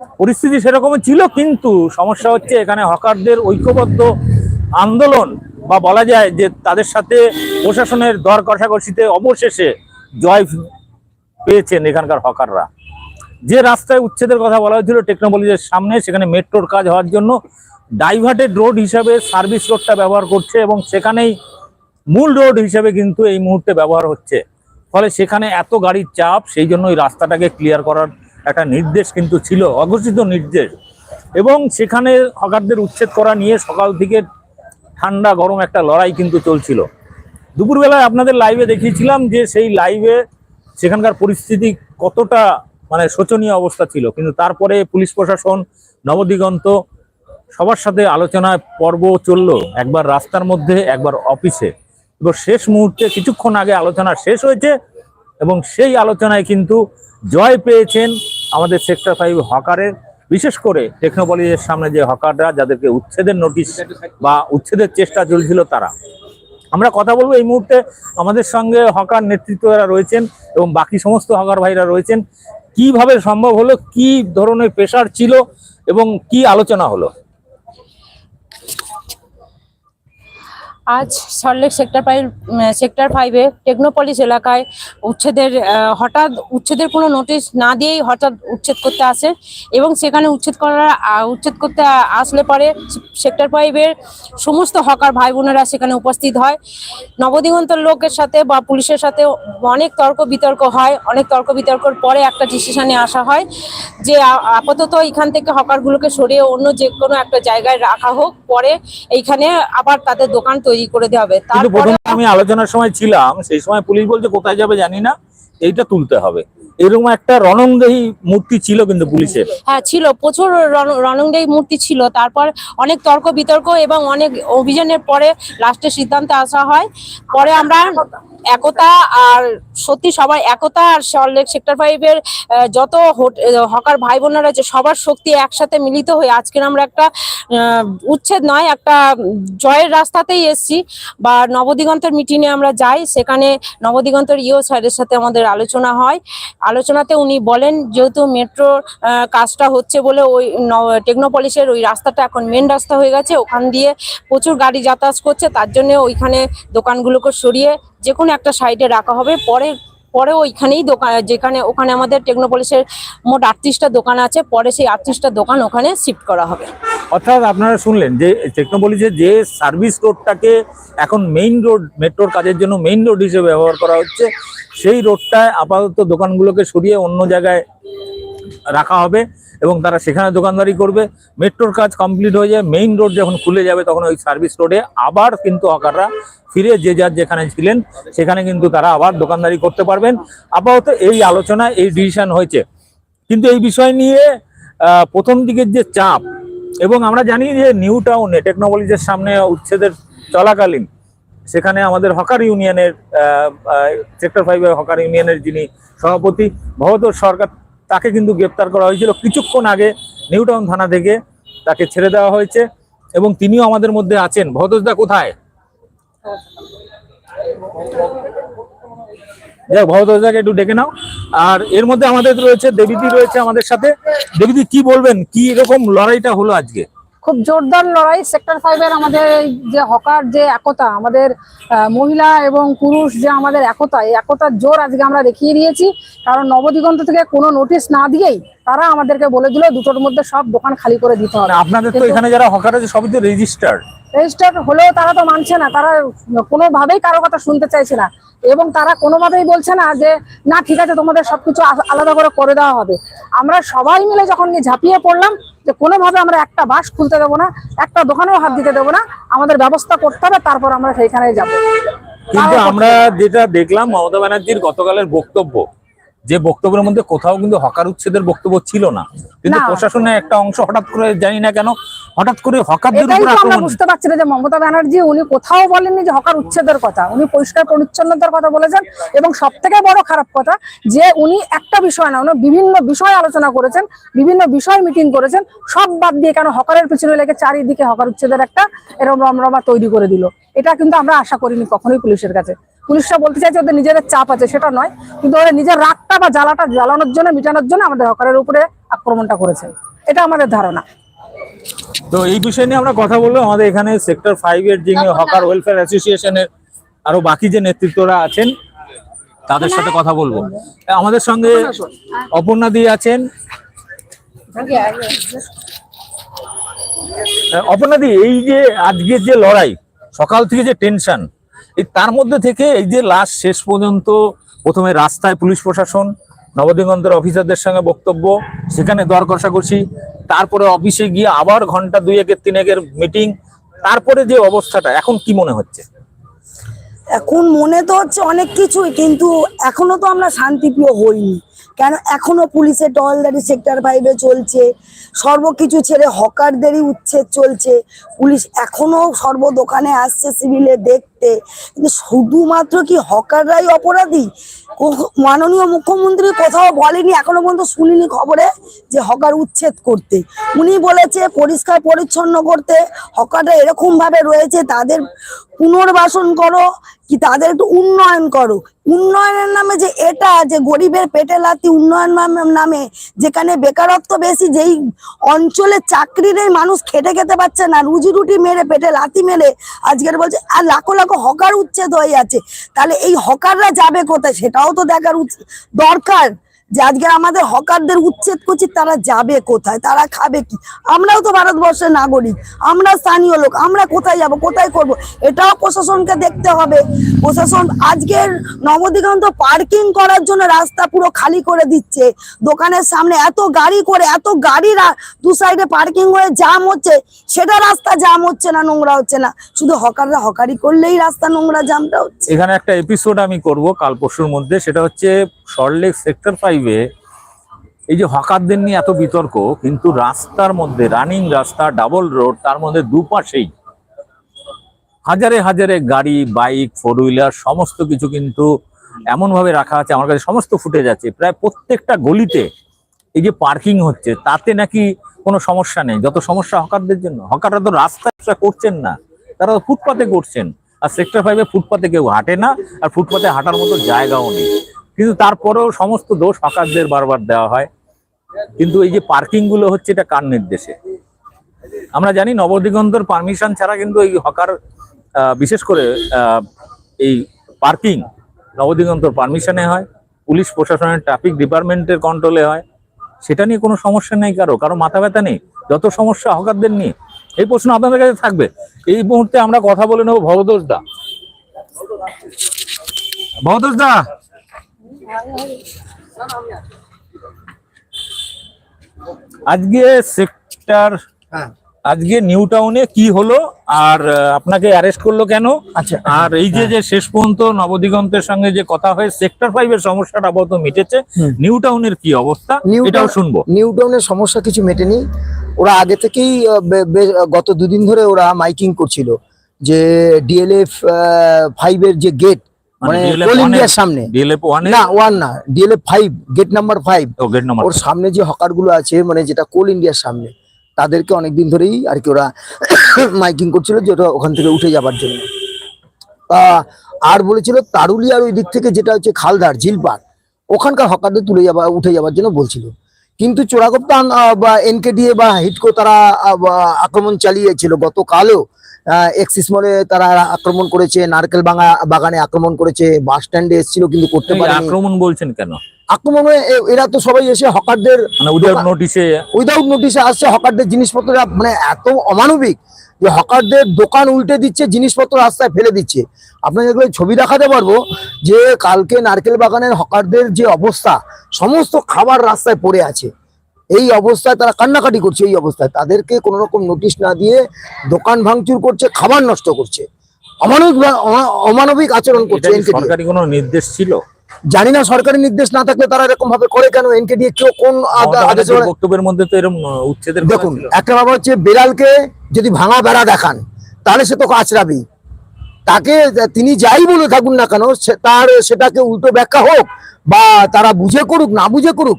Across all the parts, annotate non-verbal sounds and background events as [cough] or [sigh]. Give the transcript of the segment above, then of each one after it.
পরিস্থিতি সেরকমই ছিল, কিন্তু সমস্যা হচ্ছে এখানে হকারদের ঐক্যবদ্ধ আন্দোলন বা বলা যায় যে তাদের সাথে প্রশাসনের দর কষাকষিতে অবশেষে জয় পেয়েছেন এখানকার হকাররা। যে রাস্তায় উচ্ছেদের কথা বলা হয়েছিল টেকনোলজির সামনে, সেখানে মেট্রোর কাজ হওয়ার জন্য ডাইভার্টেড রোড হিসাবে সার্ভিস রোডটা ব্যবহার করছে এবং সেখানেই মূল রোড হিসাবে কিন্তু এই মুহূর্তে ব্যবহার হচ্ছে। ফলে সেখানে এত গাড়ির চাপ, সেই জন্য ওই রাস্তাটাকে ক্লিয়ার করার একটা নির্দেশ কিন্তু ছিল, অঘোষিত নির্দেশ। এবং সেখানে হকারদের উচ্ছেদ করা নিয়ে সকাল থেকে ঠান্ডা, গরম একটা লড়াই কিন্তু চলছিল। দুপুরবেলায় আপনাদের লাইভে দেখিয়েছিলাম যে সেই লাইভে সেখানকার পরিস্থিতি কতটা মানে শোচনীয় অবস্থা ছিল। কিন্তু তারপরে পুলিশ প্রশাসন, নবদিগন্ত সবার সাথে আলোচনায় পর্ব চলল, একবার রাস্তার মধ্যে, একবার অফিসে। এবার শেষ মুহূর্তে কিছুক্ষণ আগে আলোচনা শেষ হয়েছে এবং সেই আলোচনায় কিন্তু জয় পেয়েছেন আমাদের সেক্টর ফাইভ হকারের। বিশেষ করে টেকনোপলিজের সামনে যে হকাররা, যাদেরকে উচ্ছেদের নোটিশ বা উচ্ছেদের চেষ্টা চলছিল তারা। আমরা কথা বলব এই মুহূর্তে আমাদের সঙ্গে হকার নেতৃত্বরা রয়েছেন এবং বাকি সমস্ত হকার ভাইরা রয়েছেন। কীভাবে সম্ভব হলো, কি ধরনের প্রেশার ছিল এবং কি আলোচনা হলো? আজ সল্টলেক সেক্টর ফাইভ সেক্টর ফাইভে টেকনোপলিস এলাকায় উচ্ছেদের হঠাৎ উচ্ছেদের কোনো নোটিশ না দিয়েই হঠাৎ উচ্ছেদ করতে আসে এবং সেখানে উচ্ছেদ করার উচ্ছেদ করতে আসলে পরে সেক্টর ফাইভের সমস্ত হকার ভাই বোনেরা সেখানে উপস্থিত হয়। নবদিগন্তর লোকের সাথে বা পুলিশের সাথে অনেক তর্ক বিতর্ক হয়। অনেক তর্ক বিতর্কর পরে একটা ডিসিশনে আসা হয় যে আপাতত এখান থেকে হকারগুলোকে সরিয়ে অন্য যে কোনো একটা জায়গায় রাখা হোক। পরে এইখানে আবার তাদের দোকান তৈরি করে দেওয়া হবে। কিন্তু তারপরে প্রথমে আমি আলোচনার সময় ছিলাম সেই সময় পুলিশ বলছে কোথায় যাবে জানি না এইটা তুলতে হবে। এরকম একটা রণংদেহী মূর্তি ছিল কিন্তু পুলিশের। হ্যাঁ ছিল প্রচুর রণ- রণংদেহী মূর্তি ছিল। তারপর অনেক তর্ক বিতর্ক এবং অনেক অভিযানের পরে লাস্টের সিদ্ধান্তে আসা হয়। পরে আমরা একতা আর সত্যি সবার একতা আর সল্টলেক সেক্টর ফাইভের যত হকার ভাই বোনেরা যে সবার শক্তি একসাথে মিলিত হয়ে আজকের আমরা একটা উচ্ছেদ নয়, একটা জয়ের রাস্তাতেই এসছি। বা নবদিগন্তের মিটিংয়ে আমরা যাই, সেখানে নবদিগন্তের ইও স্যারের সাথে আমাদের আলোচনা হয়। আলোচনাতে উনি বলেন, যেহেতু মেট্রোর কাজটা হচ্ছে বলে ওই টেকনোপলিসের ওই রাস্তাটা এখন মেন রাস্তা হয়ে গেছে, ওখান দিয়ে প্রচুর গাড়ি যাতায়াত করছে, তার জন্য ওইখানে দোকানগুলোকে সরিয়ে যে কোনো একটা সাইডে রাখা হবে। পরে পরে ওইখানেই দোকান, যেখানে, ওখানে আমাদের টেকনোপলিসের মোট আটত্রিশটা দোকান আছে, পরে সেই আটত্রিশটা দোকান ওখানে শিফট করা হবে। অর্থাৎ আপনারা শুনলেন যে টেকনোপলিজের যে সার্ভিস রোডটাকে এখন মেইন রোড মেট্রোর কাজের জন্য মেইন রোড হিসেবে ব্যবহার করা হচ্ছে, সেই রোডটায় আপাতত দোকানগুলোকে সরিয়ে অন্য জায়গায় রাখা হবে এবং তারা সেখানে দোকানদারি করবে। মেট্রোর কাজ কমপ্লিট হয়ে যায়। মেইন রোড যখন খুলে যাবে তখন ওই সার্ভিস রোডে আবার কিন্তু হকাররা ফিরে যে যার যেখানে ছিলেন, সেখানে কিন্তু তারা আবার দোকানদারি করতে পারবেন। আপাতত এই আলোচনা, এই ডিসিশন হয়েছে। কিন্তু এই বিষয় নিয়ে প্রথম দিকের যে চাপ এবং আমরা জানি যে নিউ টাউনে টেকনোলজির সামনে উচ্ছেদের চলাকালীন, সেখানে আমাদের হকার ইউনিয়নের সেক্টর ফাইভের হকার ইউনিয়নের যিনি সভাপতি, ভবতোষ সরকার তাকে কিন্তু গ্রেপ্তার করা হয়েছিল। কিছুক্ষণ আগে নিউটাউন থানা থেকে তাকে ছেড়ে দেওয়া হয়েছে এবং তিনিও আমাদের মধ্যে আছেন। ভবতোষদা কোথায়? যাক ভবতোষদাকে একটু ডেকে নাও। আর এর মধ্যে আমাদের রয়েছে, দেবীদি রয়েছে আমাদের সাথে। দেবীদি, কি বলবেন? কি এরকম লড়াইটা হলো আজকে? খুব জোরদার লড়াই সেক্টর ফাইভের আমাদের যে হকার যে একতা আমাদের মহিলা এবং পুরুষ যে আমাদের একতা এই একতার জোর আজকে আমরা দেখিয়ে দিয়েছি। কারণ নবদিগন্ত থেকে কোনো নোটিশ না দিয়েই তারা আমাদেরকে বলে দিল দুটোর মধ্যে সব দোকান খালি করে দিতে হবে। মানে আপনাদের তো এখানে যারা হকার আছে সবই তো রেজিস্টার্ড রেজিস্টার হলেও তারা তো মানছে না তারা কোনোভাবেই কারও কথা শুনতে চাইছে না। এবং তারা কোনোভাবেই বলছে না যে না ঠিক আছে তোমাদের সবকিছু আলাদা করে করে দেওয়া হবে। আমরা সবাই মিলে যখন ঝাঁপিয়ে পড়লাম যে কোনোভাবে আমরা একটা বাস খুলতে দেবো না একটা দোকানেও হাত দিতে দেবো না আমাদের ব্যবস্থা করতে হবে তারপর আমরা সেইখানে যাব। কিন্তু আমরা যেটা দেখলাম মমতা ব্যানার্জির গতকালের বক্তব্য যে বক্তব্যের মধ্যে কোথাও কিন্তু হকার উচ্ছেদের বক্তব্য ছিল না। কিন্তু। প্রশাসনের একটা অংশ হঠাৎ করে জানি না কেন হঠাৎ করে হকারদের উপর আক্রমণ। বুঝতে পারছি না যে মমতা ব্যানার্জি উনি কোথাও বলেননি যে হকার উচ্ছেদের কথা। উনি পরিষ্কার পরিচ্ছন্নতার কথা বলেছেন এবং সব থেকে বড় খারাপ কথা যে উনি একটা বিষয় না উনি বিভিন্ন বিষয় আলোচনা করেছেন বিভিন্ন বিষয় মিটিং করেছেন সব বাদ দিয়ে কেন হকারের পিছনে লেগে চারিদিকে হকার উচ্ছেদের একটা এরকম রমরমা তৈরি করে দিল। এটা কিন্তু আমরা আশা করিনি কখনোই পুলিশের কাছে। পুলিশরা বলতে চাইছে ওদের নিজেদের চাপ আছে, সেটা নয়। কিন্তু ওরা নিজের রাগটা বা জ্বালাটা জ্বালানোর জন্য, মিটানোর জন্য আমাদের হকারের উপরে আক্রমণটা করেছে। এটা আমাদের ধারণা। তো এই বিষয় নিয়ে আমরা কথা বলব। আমাদের এখানে সেক্টর ফাইভ এর যিনি হকার ওয়েলফেয়ার অ্যাসোসিয়েশনের আরও বাকি যে নেতৃত্বরা আছেন, তাদের সাথে কথা বলব। আমাদের সঙ্গে অপর্ণা দি আছেন। অপর্ণা দি, এই যে আজকের যে লড়াই, সকাল থেকে যে টেনশন এই তার মধ্যে থেকে এই যে লাস্ট শেষ পর্যন্ত প্রথমে রাস্তায় পুলিশ প্রশাসন, নবদিগন্তের অফিসারদের সঙ্গে বক্তব্য, সেখানে দর কষাকষি তারপরে অফিসে গিয়ে আবার ঘণ্টা দুই একের তিন একের মিটিং, তারপরে যে অবস্থাটা, এখন কি মনে হচ্ছে? এখন মনে তো হচ্ছে অনেক কিছুই, কিন্তু এখনও তো আমরা শান্তিপ্রিয় হইনি। কেন এখনও পুলিশের টহলদারি সেক্টর ফাইভে চলছে, সর্বকিছু ছেড়ে হকারদেরই উচ্ছেদ চলছে। পুলিশ এখনও সর্ব দোকানে আসছে, সিভিলে দেখতে কিন্তু শুধুমাত্র কি হকাররাই অপরাধী? মাননীয় মুখ্যমন্ত্রী কোথাও বলেনি, এখনও পর্যন্ত শুনিনি খবরে যে হকার উচ্ছেদ করতে। উনি বলেছে পরিষ্কার পরিচ্ছন্ন করতে, হকাররা এরকম ভাবে রয়েছে, তাদের পুনর্বাসন করো, কি তাদের একটু উন্নয়ন করো। উন্নয়নের নামে যে এটা, যে গরিবের পেটে লাতি উন্নয়ন নাম- যেখানে বেকারত্ব বেশি, যেই অঞ্চলে চাকরির মানুষ খেটে খেতে পারছে না, রুজি রুটি মেরে পেটে লাতি মেরে, আজকের বলছে, আর লাখো হকার উচ্ছেদ হয়ে যাচ্ছে। তাহলে এই হকাররা যাবে কোথায়? সেটাও তো দেখার দরকার। যে আজকে আমাদের হকারদের উচ্ছেদ করছি, তারা যাবে কোথায়? তারা খাবে কি? আমরাও তো ভারতবর্ষের নাগরিক। আমরা স্থানীয় লোক। আমরা কোথায় যাব? কোথায় করব? এটাও প্রশাসনকে দেখতে হবে। প্রশাসন আজকের নবদিগন্ত পার্কিং করার জন্য রাস্তা পুরো খালি করে দিচ্ছে। দোকানের সামনে এত গাড়ি করে, এত গাড়ি দু সাইডে পার্কিং হয়ে জাম হচ্ছে। সেটা রাস্তা জাম হচ্ছে না, নোংরা হচ্ছে না। শুধু হকাররা হকারি করলেই রাস্তা নোংরা জামটা হচ্ছে। এখানে একটা এপিসোড আমি করব কাল পরশুর মধ্যে। সেটা হচ্ছে সল্টলেক সেক্টর ফাইভে এই যে হকারদের নিয়ে এত বিতর্ক, কিন্তু রাস্তার মধ্যে রানিং রাস্তা ডাবল রোড তার মধ্যে দুপাশেই হাজারে হাজারে গাড়ি বাইক ফোর হুইলার সমস্ত কিছু কিন্তু এমন ভাবে রাখা আছে। আমার কাছে সমস্ত ফুটে যাচ্ছে প্রায় প্রত্যেকটা গলিতে এই যে পার্কিং হচ্ছে, তাতে নাকি কোনো সমস্যা নেই। যত সমস্যা হকারদের জন্য, হকাররা তো রাস্তা করছেন না, তারা তো ফুটপাতে করছেন। আর সেক্টর ফাইভে ফুটপাতে কেউ হাঁটে না, আর ফুটপাতে হাঁটার মতো জায়গাও নেই। কিন্তু তারপরেও সমস্ত দোষ হকারদের বারবার দেওয়া হয়। কিন্তু এই যে পার্কিংগুলো হচ্ছে, এটা কার নির্দেশে? আমরা জানি নবদিগন্তর পারমিশন ছাড়া কিন্তু এই হকার বিশেষ করে এই পার্কিং নবদিগন্তর পারমিশনে হয়, পুলিশ প্রশাসনের ট্রাফিক ডিপার্টমেন্টের কন্ট্রোলে হয়। সেটা নিয়ে কোনো সমস্যা নেই কারও কারও মাথা ব্যথা নেই। যত সমস্যা হকারদের নিয়ে, এই প্রশ্ন আপনাদের কাছে থাকবে। এই মুহূর্তে আমরা কথা বলে নেব ভবদোষ দা। ভবদোষ দা! আজকে সেক্টর আজকে নিউ টাউনে কি হলো আর আপনাকে অ্যারেস্ট করল কেন? আচ্ছা। আর এই যে যে শেষ পর্যন্ত নবদিগন্তের সঙ্গে যে কথা হয়ে সেক্টর ফাইভ এর সমস্যাটা আপাতত মিটেছে। নিউ টাউনের কি অবস্থা? নিউ এটাও শুনব। নিউটাউনের সমস্যা কিছু মেটেনি। ওরা আগে থেকেই গত দুদিন ধরে ওরা মাইকিং করছিল যে ডিএলএফ ফাইভ এর যে গেট মানে কোল ইন্ডিয়ার সামনে। ডিএলএফ ওয়ানে না ওয়ান না DLF five gate number five gate number ওর সামনে যে হকারগুলো আছে মানে যেটা কোল ইন্ডিয়ার সামনে তাদেরকে অনেকদিন ধরেই আর কি ওরা [coughs] মাইকিং করছিল যে ওটা ওখান থেকে উঠে যাবার জন্য। আর বলেছিল তারুলিয়ার ওই দিক থেকে যেটা হচ্ছে খালদার ঝিলপাড় ওখানকার হকারদের তুলে যাবা উঠে যাবার জন্য বলছিল। কিন্তু চোরাগোপ্তান বা এনকেডিএ বা হিটকো তারা আক্রমণ চালিয়েছিল। গতকালও এক্সিস মলে তারা আক্রমণ করেছে নারকেল বাঙা বাগানে আক্রমণ করেছে বাস স্ট্যান্ডে এসেছিল কিন্তু করতে পারে আক্রমণ বলছেন কেন? আক্রমণে এরা তো সবাই এসে হকারদের মানে উইদাউট নোটিশে উইদাউট নোটিশে আসছে হকারদের জিনিসপত্র মানে এত অমানবিক যে হকারদের দোকান উল্টে দিচ্ছে জিনিসপত্র রাস্তায় ফেলে দিচ্ছে। আপনাদের এগুলো ছবি দেখাতে পারব যে কালকে নারকেল বাগানের হকারদের যে অবস্থা সমস্ত খাবার রাস্তায় পড়ে আছে। এই অবস্থায় তারা কান্নাকাটি করছে এই অবস্থায়। তাদেরকে কোনো রকম নোটিশ না দিয়ে দোকান ভাঙচুর করছে খাবার নষ্ট করছে। অমানবিক অমা- অমানবিক আচরণ করছে কি NKD সরকারি কোনো নির্দেশ ছিল? জানি না সরকারি নির্দেশ না থাকলে তারা এরকম ভাবে করে কেন? এনকে এনকেডিএ কেউ কোন বক্তব্যের মধ্যে তো এরকম উচ্ছেদের দেখুন একটা ব্যাপার হচ্ছে বেড়ালকে যদি ভাঙা বেড়া দেখান তাহলে সে তো আচরাবেই তাকে তিনি যাই বলে থাকুন না কেন সে- তার সেটাকে উল্টো ব্যাখ্যা হোক বা তারা বুঝে করুক না বুঝে করুক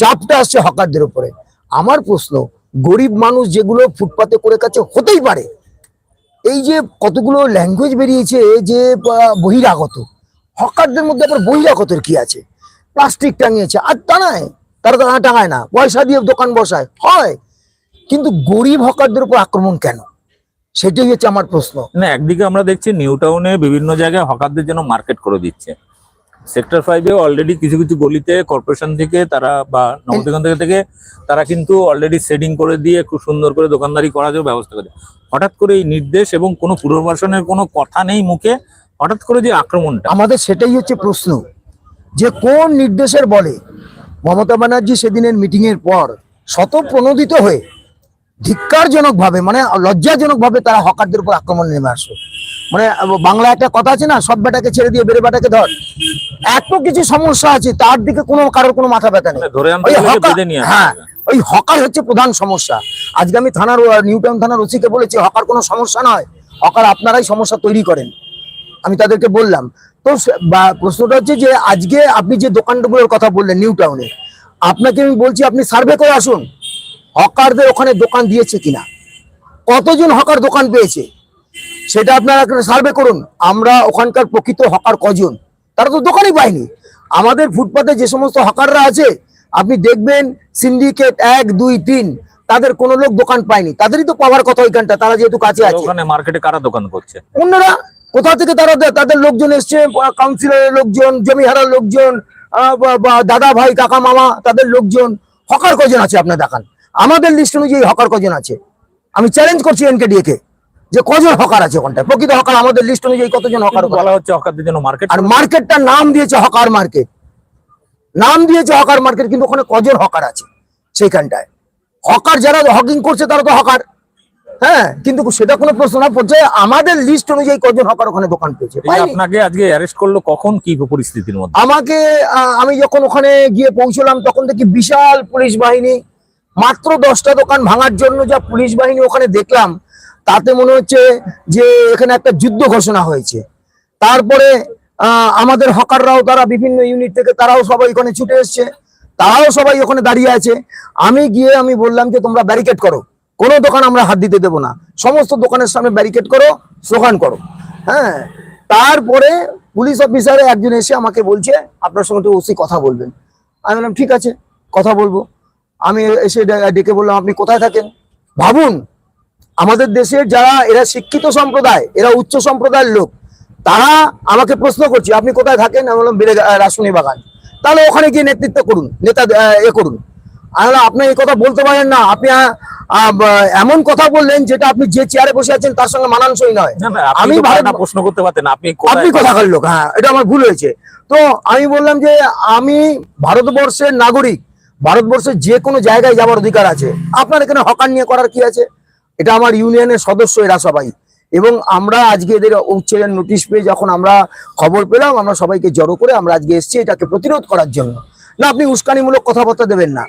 চাপটা আসছে হকারদের উপরে। আমার প্রশ্ন, গরিব মানুষ যেগুলো ফুটপাতে করে কাছে হতেই পারে, এই যে কতগুলো ল্যাঙ্গুয়েজ বেরিয়েছে যে বহিরাগত, হকারদের মধ্যে আবার বহিরাগতের কি আছে? প্লাস্টিক টাঙিয়েছে, আর টাঙায় তারা তো আর টাঙায় না, পয়সা দিয়ে দোকান বসায়, হয়। কিন্তু গরিব হকারদের উপর আক্রমণ কেন? সেটাই হচ্ছে আমার প্রশ্ন। না, একদিকে আমরা দেখছি নিউ টাউনে বিভিন্ন জায়গায় হকারদের জন্য মার্কেট করে দিচ্ছে। সেক্টর ফাইভে অলরেডি কিছু কিছু গলিতে কর্পোরেশন থেকে তারা বা নবদিগন্ত থেকে তারা কিন্তু অলরেডি সেডিং করে দিয়ে খুব সুন্দর করে দোকানদারি করার জন্য ব্যবস্থা করে হঠাৎ করে এই নির্দেশ এবং কোনো পুনর্বাসনের কোনো কথা নেই মুখে, হঠাৎ করে যে আক্রমণটা। আমাদের সেটাই হচ্ছে প্রশ্ন যে কোন নির্দেশের বলে মমতা ব্যানার্জি সেদিনের মিটিংয়ের পর শত প্রণোদিত হয়ে ধিক্কারজনক ভাবে মানে লজ্জাজনক ভাবে তারা হকারদের উপর আক্রমণ নেমে আসলো। মানে বাংলা একটা কথা আছে না সব বেটাকে ছেড়ে দিয়ে বেড়ে বেটাকে ধর। এত কিছু সমস্যা আছে তার দিকে কোনো কারোর কোনো মাথা ব্যথা নেই। মানে হ্যাঁ ওই হকার হচ্ছে প্রধান সমস্যা। আজকে আমি থানার নিউ টাউন থানার ওসিকে বলেছি হকার কোনো সমস্যা নয় হকার আপনারাই সমস্যা তৈরি করেন। আমি তাদেরকে বললাম তো প্রশ্নটা হচ্ছে যে আজকে আপনি যে দোকানগুলোর কথা বললেন নিউ টাউনে আপনাকে আমি বলছি আপনি সার্ভে করে আসুন। হকারদের ওখানে দোকান দিয়েছে কিনা? কতজন হকার দোকান পেয়েছে? সেটা আপনারা সার্ভে করুন। আমরা ওখানকার প্রকৃত হকার কজন? তারা তো দোকানই পায়নি। আমাদের ফুটপাতে যে সমস্ত হকাররা আছে আপনি দেখবেন সিন্ডিকেট এক দুই তিন তাদের কোনো লোক দোকান পায়নি। তাদেরই তো পাওয়ার কথা ওইখানটা তারা যেহেতু কাছে আছে। ওখানে মার্কেটে কারা দোকান করছে? অন্যরা কোথা থেকে তারা তাদের লোকজন এসছে কাউন্সিলরের লোকজন জমিহারার লোকজন দাদা ভাই কাকা মামা তাদের লোকজন হকার কজন আছে আপনার দেখান। আমাদের লিস্ট অনুযায়ী হকার কজন আছে? আমি চ্যালেঞ্জ করছি এনকেডিএ কে যে কজন হকার আছে ওখানটায়। প্রকৃত হকার আমাদের লিস্ট অনুযায়ী কতজন হকার বলা হচ্ছে হকারদের জন্য মার্কেট আর মার্কেটটার নাম দিয়েছে হকার মার্কেট নাম দিয়েছে হকার মার্কেট কিন্তু ওখানে কজন হকার আছে সেইখানটায়? হকার যারা হকিং করছে তারা তো হকার হ্যাঁ কিন্তু সেটা কোনো প্রশ্ন না পর্যায়ে আমাদের লিস্ট অনুযায়ী কজন হকার ওখানে দোকান পেয়েছে। আপনাকে আজকে অ্যারেস্ট করল কখন কি পরিস্থিতির মধ্যে? আমাকে আমি যখন ওখানে গিয়ে পৌঁছলাম তখন দেখি বিশাল পুলিশ বাহিনী মাত্র দশটা দোকান ভাঙার জন্য যা পুলিশ বাহিনী ওখানে দেখলাম, তাতে মনে হচ্ছে যে এখানে একটা যুদ্ধ ঘোষণা হয়েছে। তারপরে আমাদের হকাররাও তারা বিভিন্ন ইউনিট থেকে তারাও সবাই ওখানে ছুটে এসছে। তারাও সবাই ওখানে দাঁড়িয়ে আছে। আমি গিয়ে আমি বললাম যে, তোমরা ব্যারিকেড করো। কোনো দোকান আমরা হাত দিতে দেবো না। সমস্ত দোকানের সামনে ব্যারিকেড করো, স্লোগান করো। হ্যাঁ তারপরে পুলিশ অফিসারে একজন এসে আমাকে বলছে, আপনার সঙ্গে তো ওসি কথা বলবেন। আমি বললাম, ঠিক আছে, কথা বলব। আমি এসে ডেকে বললাম আপনি কোথায় থাকেন? ভাবুন আমাদের দেশের যারা এরা শিক্ষিত সম্প্রদায় এরা উচ্চ সম্প্রদায়ের লোক তারা আমাকে প্রশ্ন করছে আপনি কোথায় থাকেন? আমি বললাম বেড়ে রাসুনি বাগান। তাহলে ওখানে গিয়ে নেতৃত্ব করুন নেতা এ করুন। আপনি এই কথা বলতে পারেন না। আপনি এমন কথা বললেন যেটা আপনি যে চেয়ারে বসে আছেন তার সঙ্গে মানানসই নয়। আমি প্রশ্ন করতে পারতেন আপনি আপনি কোথাকার লোক হ্যাঁ এটা আমার ভুল হয়েছে। তো আমি বললাম যে আমি ভারতবর্ষের নাগরিক ভারতবর্ষের যে কোনো জায়গায় যাওয়ার অধিকার আছে। আপনার এখানে হকার নিয়ে করার কি আছে? এটা আমার ইউনিয়নের সদস্য এরা সবাই। এবং আমরা আজকে এদের উচ্ছেদের নোটিশ পেয়ে যখন আমরা খবর পেলাম আমরা সবাইকে জড়ো করে আমরা আজকে এসেছি এটাকে প্রতিরোধ করার জন্য। না আপনি উস্কানিমূলক কথাবার্তা দেবেন না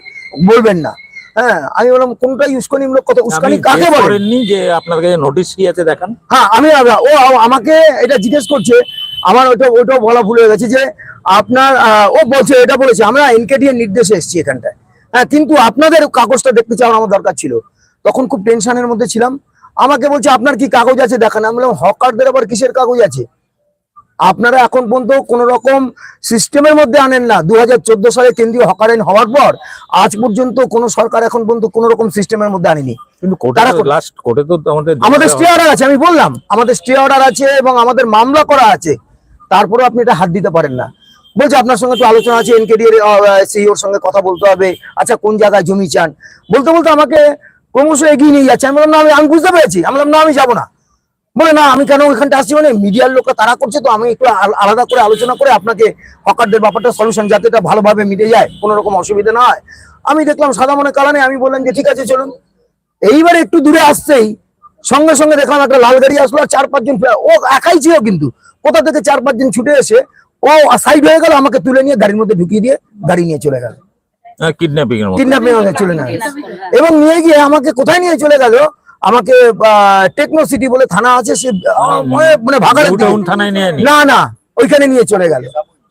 বলবেন না। হ্যাঁ আমি বললাম কোনটাই উস্কানিমূলক কথা? উস্কানি কাকে guess বলেন করেননি যে আপনার কাছে নোটিশ কি আছে দেখান। হ্যাঁ আমি ও আমাকে এটা জিজ্ঞেস করছে আমার ওটা ওটাও বলা ভুল হয়ে গেছে যে আপনার ও বলছে এটা বলেছে আমরা এনকেডি এর নির্দেশে এসেছি এখানটায়। হ্যাঁ কিন্তু আপনাদের কাগজটা দেখতে চাওয়ার আমার দরকার ছিল। তখন খুব টেনশনের মধ্যে ছিলাম। আমাকে বলছে আপনার কি কাগজ আছে দেখান? আমি বললাম হকারদের আবার কিসের কাগজ আছে? আপনারা এখন পর্যন্ত কোন রকম সিস্টেমের মধ্যে আনেন না। দু হাজার চোদ্দ সালে কেন্দ্রীয় হকার আইন হওয়ার পর আজ পর্যন্ত কোন সরকার এখন পর্যন্ত কোন রকম সিস্টেমের মধ্যে আনেনি। কিন্তু আমাদের স্টে অর্ডার আছে আমি বললাম। আমাদের স্টে অর্ডার আছে এবং আমাদের মামলা করা আছে। তারপরে আপনি এটা হাত দিতে পারেন না। বলছে, আপনার সঙ্গে তো আলোচনা আছে এনকেডি এর সিইওর সঙ্গে কথা বলতে হবে। আচ্ছা কোন জায়গায় জমি চান? বলতে বলতে আমাকে ক্রমশ এগিয়ে নিয়ে যাচ্ছে। আমি বললাম, না, আমি আমি বুঝতে পেরেছি। আমি বললাম, না, আমি যাব না। বলে, না, আমি কেন ওইখানটা আসছি? মানে মিডিয়ার লোকরা তারা করছে তো, আমি একটু আল- আলাদা করে আলোচনা করে আপনাকে হকারদের ব্যাপারটা সলিউশন যাতে এটা ভালোভাবে মিটে যায়, কোনো রকম অসুবিধা না হয়। আমি দেখলাম, সাদা মনে কালানে আমি বললাম যে, ঠিক আছে, চলুন। এইবার একটু দূরে আসছেই সঙ্গে সঙ্গে দেখলাম একটা লাল গাড়ি আসলো, আর চার পাঁচজন ও একাই ছিল কিন্তু। কোথা থেকে চার পাঁচ দিন ছুটে এসে ও সাইড হয়ে গেল আমাকে তুলে নিয়ে গাড়ির মধ্যে ঢুকিয়ে দিয়ে গাড়ি নিয়ে চলে গেল। কিডন্যাপিং কিডন্যাপিং চলে না এবং নিয়ে গিয়ে আমাকে কোথায় নিয়ে চলে গেল? আমাকে টেকনো সিটি বলে থানা আছে সে মানে- মানে থানায় নিয়ে না? না ওইখানে নিয়ে চলে গেল।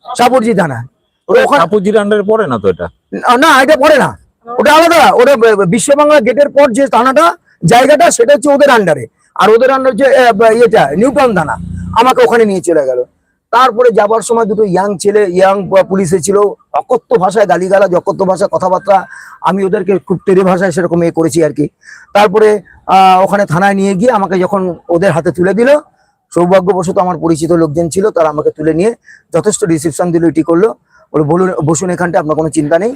সাপুরজি থানা। সাপুজির আন্ডারে পড়ে না তো এটা? না এটা পড়ে না। ওটা আলাদা। ওটা বিশ্ব বাংলা গেটের পর যে থানাটা জায়গাটা সেটা হচ্ছে ওদের আন্ডারে আর ওদের আন্ডার যে ইয়েটা নিউ টাউন থানা। আমাকে ওখানে নিয়ে চলে গেল। তারপরে যাবার সময় দুটো ইয়াং ছেলে ইয়াং পুলিশে ছিল, অকথ্য ভাষায় গালিগালাজ, অকথ্য ভাষায় কথাবার্তা। আমি ওদেরকে খুব তেরে ভাষায় সেরকম এ করেছি আর কি। তারপরে ওখানে থানায় নিয়ে গিয়ে আমাকে যখন ওদের হাতে তুলে দিল, সৌভাগ্যবশত আমার পরিচিত লোকজন ছিল, তারা আমাকে তুলে নিয়ে যথেষ্ট রিসিপশন দিল, এটি করল। বলে, বলুন, বসুন এখানটা, আপনার কোনো চিন্তা নেই।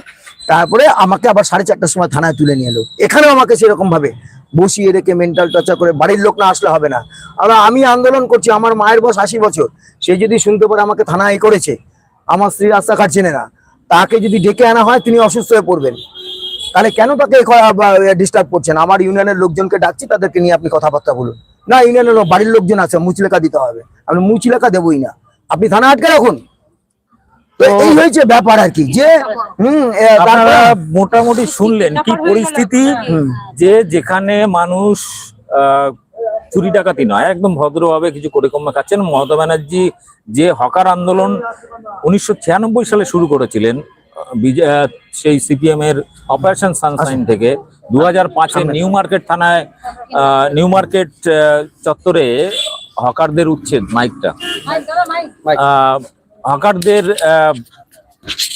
তারপরে আমাকে আবার সাড়ে চারটার সময় থানায় তুলে নিয়ে এলো। এখানেও আমাকে সেরকম ভাবে বসিয়ে রেখে মেন্টাল টর্চার করে বাড়ির লোক না আসলে হবে না। আর আমি আন্দোলন করছি, আমার মায়ের বয়স আশি বছর। সে যদি শুনতে পারে আমাকে থানায় করেছে, আমার স্ত্রী রাস্তাঘাট চেনে না। তাকে যদি ডেকে আনা হয়, তিনি অসুস্থ হয়ে পড়বেন। তাহলে কেন তাকে ডিস্টার্ব করছেন? আমার ইউনিয়নের লোকজনকে ডাকছি, তাদেরকে নিয়ে আপনি কথাবার্তা বলুন। না, ইউনিয়নের বাড়ির লোকজন আছে, মুচলেখা দিতে হবে। আমি মুচলেখা দেবই না। আপনি থানা আটকে রাখুন। তো এই হয়েছে ব্যাপার আর কি যে আপনারা মোটামুটি শুনলেন কি পরিস্থিতি যে যেখানে মানুষ আহ, চুরি ডাকাতি নয় একদম ভদ্রভাবে কিছু করে কমে খাচ্ছেন। মমতা ব্যানার্জি যে হকার আন্দোলন উনিশশো ছিয়ানব্বই সালে শুরু করেছিলেন সেই সিপিএম এর অপারেশন সানসাইন থেকে। দু হাজার পাঁচে নিউ মার্কেট থানায় আহ, নিউ মার্কেট আহ, চত্বরে হকারদের উচ্ছেদ মাইকটা। আহ, হকারদের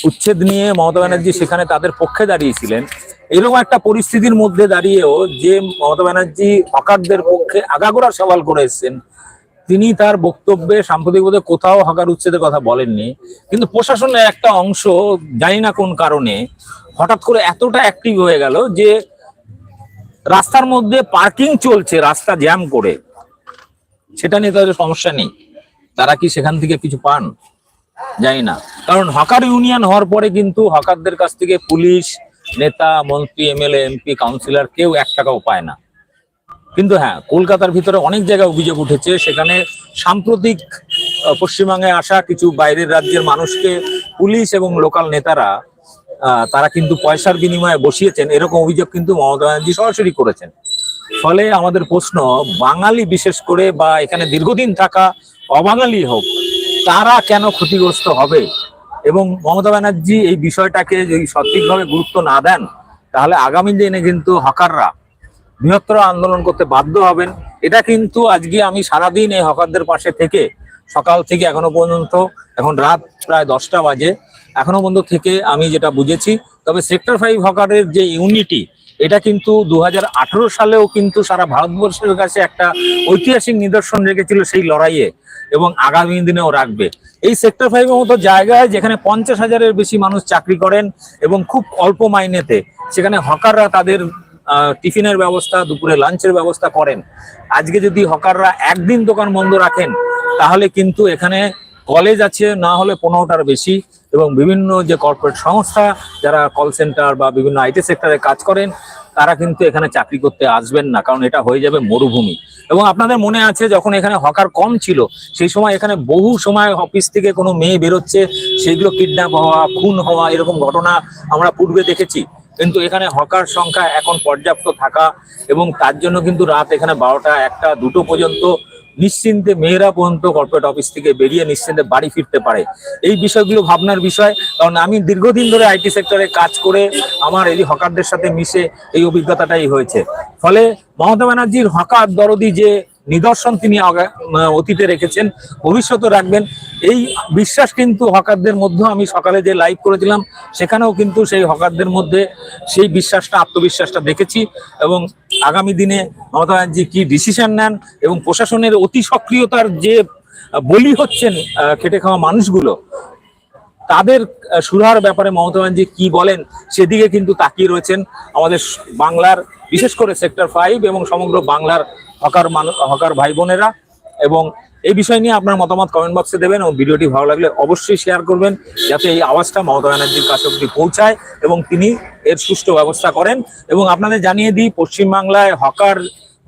উচ্ছেদ নিয়ে মমতা ব্যানার্জি সেখানে তাদের পক্ষে দাঁড়িয়েছিলেন। এরকম একটা পরিস্থিতির মধ্যে দাঁড়িয়েও যে মমতা ব্যানার্জি হকারদের পক্ষে আগাগোড়া সওয়াল করে এসেছেন, তিনি তার বক্তব্যে সাম্প্রতিক বোধে কোথাও হকার উচ্ছেদের কথা বলেননি। কিন্তু প্রশাসনের একটা অংশ, জানি না কোন কারণে, হঠাৎ করে এতটা অ্যাক্টিভ হয়ে গেল যে রাস্তার মধ্যে পার্কিং চলছে, রাস্তা জ্যাম করে। সেটা নিয়ে তাদের সমস্যা নেই। তারা কি সেখান থেকে কিছু পান? জানি না। কারণ হকার ইউনিয়ন হওয়ার পরে কিন্তু হকারদের কাছ থেকে পুলিশ, নেতা, মন্ত্রী, এমএলএ, এমপি, কাউন্সিলর কেউ এক টাকাও পায় না। কিন্তু হ্যাঁ কলকাতার ভিতরে অনেক জায়গায় অভিযোগ উঠেছে, সেখানে সাম্প্রতিক পশ্চিমবঙ্গে আসা কিছু বাইরের রাজ্যের মানুষকে পুলিশ এবং লোকাল নেতারা তারা কিন্তু পয়সার বিনিময়ে বসিয়েছেন। এরকম অভিযোগ কিন্তু মমতা ব্যানার্জি সরাসরি করেছেন। ফলে আমাদের প্রশ্ন, বাঙালি বিশেষ করে বা এখানে দীর্ঘদিন থাকা অবাঙালি হোক তারা কেন ক্ষতিগ্রস্ত হবে? এবং মমতা ব্যানার্জি এই বিষয়টাকে যদি সঠিকভাবে গুরুত্ব না দেন, তাহলে আগামী দিনে কিন্তু হকাররা বৃহত্তর আন্দোলন করতে বাধ্য হবেন। এটা কিন্তু আজকে আমি সারাদিন এই হকারদের পাশে থেকে সকাল থেকে এখনও পর্যন্ত, এখন রাত প্রায় দশটা বাজে, এখনও পর্যন্ত থেকে আমি যেটা বুঝেছি। তবে সেক্টর ফাইভ হকারের যে ইউনিটি এটা কিন্তু দু হাজার আঠেরো সালেও কিন্তু সারা ভারতবর্ষের কাছে একটা ঐতিহাসিক নিদর্শন রেখেছিল সেই লড়াইয়ে এবং আগামী দিনেও রাখবে। এই সেক্টর ফাইভের মতো জায়গায় যেখানে পঞ্চাশ হাজারের বেশি মানুষ চাকরি করেন এবং খুব অল্প মাইনেতে সেখানে হকাররা তাদের টিফিনের ব্যবস্থা, দুপুরে লাঞ্চের ব্যবস্থা করেন। আজকে যদি হকাররা একদিন দোকান বন্ধ রাখেন, তাহলে কিন্তু এখানে কলেজ আছে, না হলে পনেরোটার বেশি। এবং বিভিন্ন যে কর্পোরেট সংস্থা যারা কল সেন্টার বা বিভিন্ন আইটি সেক্টরে কাজ করেন, তারা কিন্তু এখানে চাকরি করতে আসবেন না, কারণ এটা হয়ে যাবে মরুভূমি। এবং আপনাদের মনে আছে যখন এখানে হকার কম ছিল, সেই সময় এখানে বহু সময় অফিস থেকে কোনো মেয়ে বেরোচ্ছে, সেগুলো কিডন্যাপ হওয়া, খুন হওয়া, এরকম ঘটনা আমরা পূর্বে দেখেছি। কিন্তু এখানে হকার সংখ্যা এখন পর্যাপ্ত থাকা এবং তার জন্য কিন্তু রাত এখানে বারোটা, একটা, দুটো পর্যন্ত নিশ্চিন্তে মেয়েরা পর্যন্ত কর্পোরেট অফিস থেকে বেরিয়ে নিশ্চিন্তে বাড়ি ফিরতে পারে। এই বিষয়গুলো ভাবনার বিষয়, কারণ আমি দীর্ঘদিন ধরে আইটি সেক্টরে কাজ করে আমার এই হকারদের সাথে মিশে এই অভিজ্ঞতাটাই হয়েছে। ফলে মমতা ব্যানার্জির হকার দরদি যে নিদর্শন তিনি অতীতে রেখেছেন। ভবিষ্যতে রাখবেন। এই বিশ্বাস কিন্তু হকারদের মধ্যে আমি সকালে যে লাইভ করেছিলাম, সেখানেও কিন্তু সেই হকারদের মধ্যে সেই বিশ্বাসটা, আত্মবিশ্বাসটা দেখেছি এবং আগামী দিনে মমতা ব্যানার্জি কি ডিসিশন নেন এবং প্রশাসনের অতি সক্রিয়তার যে বলি হচ্ছেন খেটে খাওয়া মানুষগুলো তাদের আহ, সুরাহার ব্যাপারে মমতা ব্যানার্জি কি বলেন সেদিকে কিন্তু তাকিয়ে রয়েছেন আমাদের বাংলার বিশেষ করে সেক্টর ফাইভ এবং সমগ্র বাংলার হকার হকার ভাই বোনেরা। এবং এই বিষয় নিয়ে আপনার মতামত কমেন্ট বক্সে দেবেন এবং ভিডিওটি ভালো লাগলে অবশ্যই শেয়ার করবেন যাতে এই আওয়াজটা মমতা ব্যানার্জির কাছে অব্দি পৌঁছায় এবং তিনি এর সুষ্ঠু ব্যবস্থা করেন। এবং আপনাদের জানিয়ে দিই পশ্চিমবাংলায় হকার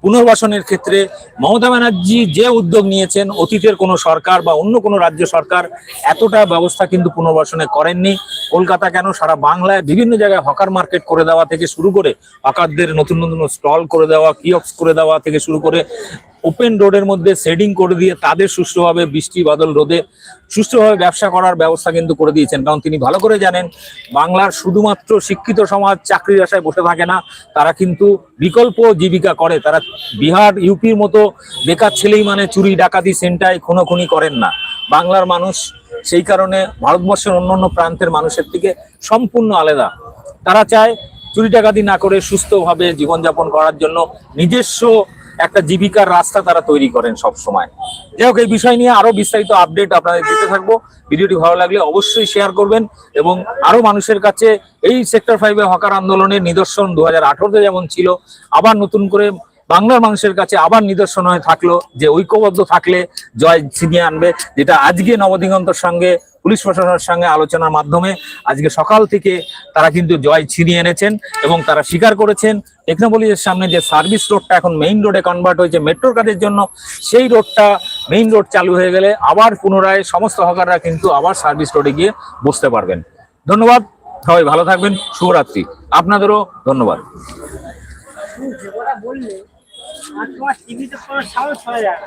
পুনর্বাসনের ক্ষেত্রে মমতা ব্যানার্জি যে উদ্যোগ নিয়েছেন, অতীতের কোনো সরকার বা অন্য কোনো রাজ্য সরকার এতটা ব্যবস্থা কিন্তু পুনর্বাসনে করেননি। কলকাতা কেন? সারা বাংলায় বিভিন্ন জায়গায় হকার মার্কেট করে দেওয়া থেকে শুরু করে, হকারদের নতুন নতুন স্টল করে দেওয়া কিয়ক্স করে দেওয়া থেকে শুরু করে ওপেন রোডের মধ্যে শেডিং করে দিয়ে তাদের সুষ্ঠুভাবে বৃষ্টি বাদল রোদে সুষ্ঠুভাবে ব্যবসা করার ব্যবস্থা কিন্তু করে দিয়েছেন। কারণ তিনি ভালো করে জানেন, বাংলার শুধুমাত্র শিক্ষিত সমাজ চাকরির আশায় বসে থাকে না, তারা কিন্তু বিকল্প জীবিকা করে। তারা বিহার ইউপির মতো বেকার ছেলেই মানে চুরি, ডাকাতি সেন্টায় খুনোখুনি করেন না। বাংলার মানুষ সেই কারণে ভারতবর্ষের অন্যান্য প্রান্তের মানুষের থেকে সম্পূর্ণ আলাদা। তারা চায় চুরি, ডাকাতি না করে সুস্থভাবে জীবনযাপন করার জন্য নিজস্ব একটা জীবিকার রাস্তা তারা তৈরি করেন সব সময় যাই হোক, এই বিষয় নিয়ে আরও বিস্তারিত আপডেট আপনাদের দিতে থাকব। ভিডিওটি ভালো লাগলে অবশ্যই শেয়ার করবেন এবং আরও মানুষের কাছে এই সেক্টর ফাইভে হকার আন্দোলনের নিদর্শন দু হাজার যেমন ছিল, আবার নতুন করে বাংলার মানুষের কাছে আবার নিদর্শন হয়ে থাকল যে ঐক্যবদ্ধ থাকলে জয় ছিনিয়ে আনবে, যেটা আজকে নবদিগন্তর সঙ্গে পুলিশ প্রশাসনের সঙ্গে আলোচনার মাধ্যমে আজকে সকাল থেকে তারা কিন্তু জয় ছিনিয়ে এনেছেন এবং তারা স্বীকার করেছেন টেকনোপলিজের সামনে যে সার্ভিস রোডটা এখন মেইন রোডে কনভার্ট হয়েছে মেট্রোর কাজের জন্য, সেই রোডটা মেইন রোড চালু হয়ে গেলে আবার পুনরায় সমস্ত হকাররা কিন্তু আবার সার্ভিস রোডে গিয়ে বসতে পারবেন। ধন্যবাদ, সবাই ভালো থাকবেন, শুভরাত্রি। আপনাদেরও ধন্যবাদ। আর তোমার টিভিতে কোনো যায়